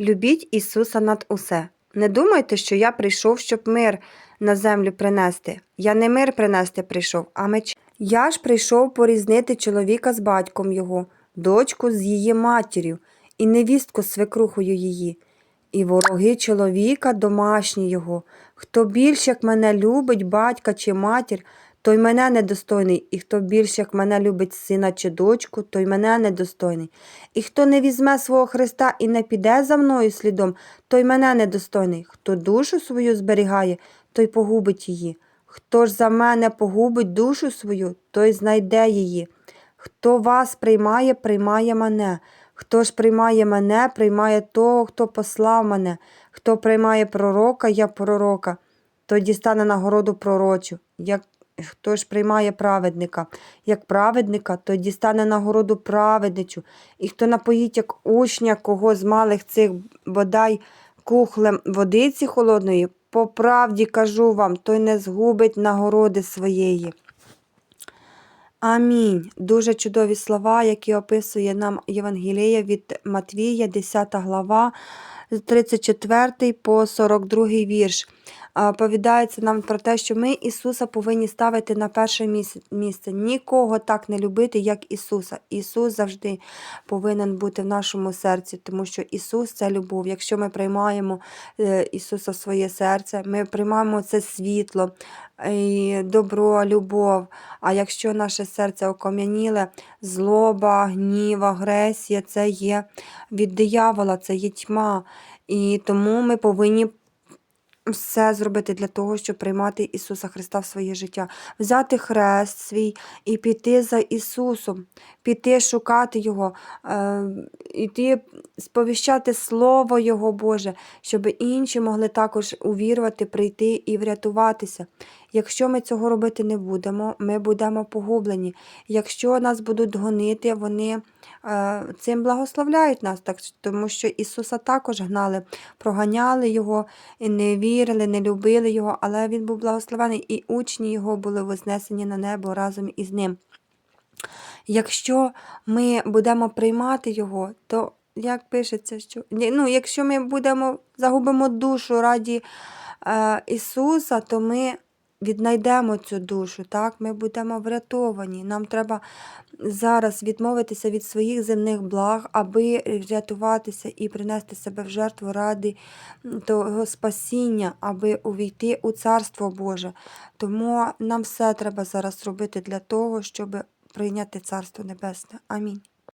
Любіть Ісуса над усе. Не думайте, що я прийшов, щоб мир на землю принести. Я не мир принести прийшов, а меч. Я ж прийшов порізнити чоловіка з батьком його, дочку з її матір'ю, і невістку з свекрухою її, і вороги чоловіка домашні його. Хто більш як мене любить батька чи матір, той мене недостойний, і хто більш як мене любить сина чи дочку, той мене недостойний. І хто не візьме свого Христа і не піде за мною слідом, той мене недостойний. Хто душу свою зберігає, той погубить її. Хто ж за мене погубить душу свою, той знайде її. Хто вас приймає, приймає мене. Хто ж приймає мене, приймає того, хто послав мене. Хто приймає пророка, я пророка, той дістане нагороду пророчу. Як хто ж приймає праведника, як праведника, той дістане нагороду праведничу. І хто напоїть як учня кого з малих цих бодай кухлем водиці холодної, по правді кажу вам, той не згубить нагороди своєї. Амінь. Дуже чудові слова, які описує нам Євангелія від Матвія, 10 глава, з 34 по 42 вірш. А, Повідається нам про те, що ми Ісуса повинні ставити на перше міс- місце. Нікого так не любити, як Ісуса. Ісус завжди повинен бути в нашому серці, тому що Ісус це любов. Якщо ми приймаємо е, Ісуса в своє серце, ми приймаємо це світло, і добро, любов. А якщо наше серце окам'яніле, злоба, гнів, агресія, це є від диявола, це є тьма. І тому ми повинні все зробити для того, щоб приймати Ісуса Христа в своє життя, взяти хрест свій і піти за Ісусом, піти шукати Його, е, іти сповіщати Слово Його Боже, щоб інші могли також увірувати, прийти і врятуватися. Якщо ми цього робити не будемо, ми будемо погублені. Якщо нас будуть гонити, вони е, цим благословляють нас, так, тому що Ісуса також гнали, проганяли Його, і не вірили, не любили Його, але Він був благословений, і учні Його були вознесені на небо разом із Ним. Якщо ми будемо приймати Його, то як пишеться, що ну, якщо ми будемо загубимо душу раді е, Ісуса, то ми віднайдемо цю душу, так? ми будемо врятовані. Нам треба зараз відмовитися від своїх земних благ, аби врятуватися і принести себе в жертву ради того спасіння, аби увійти у Царство Боже. Тому нам все треба зараз робити для того, щоб прийняти Царство Небесне. Амінь.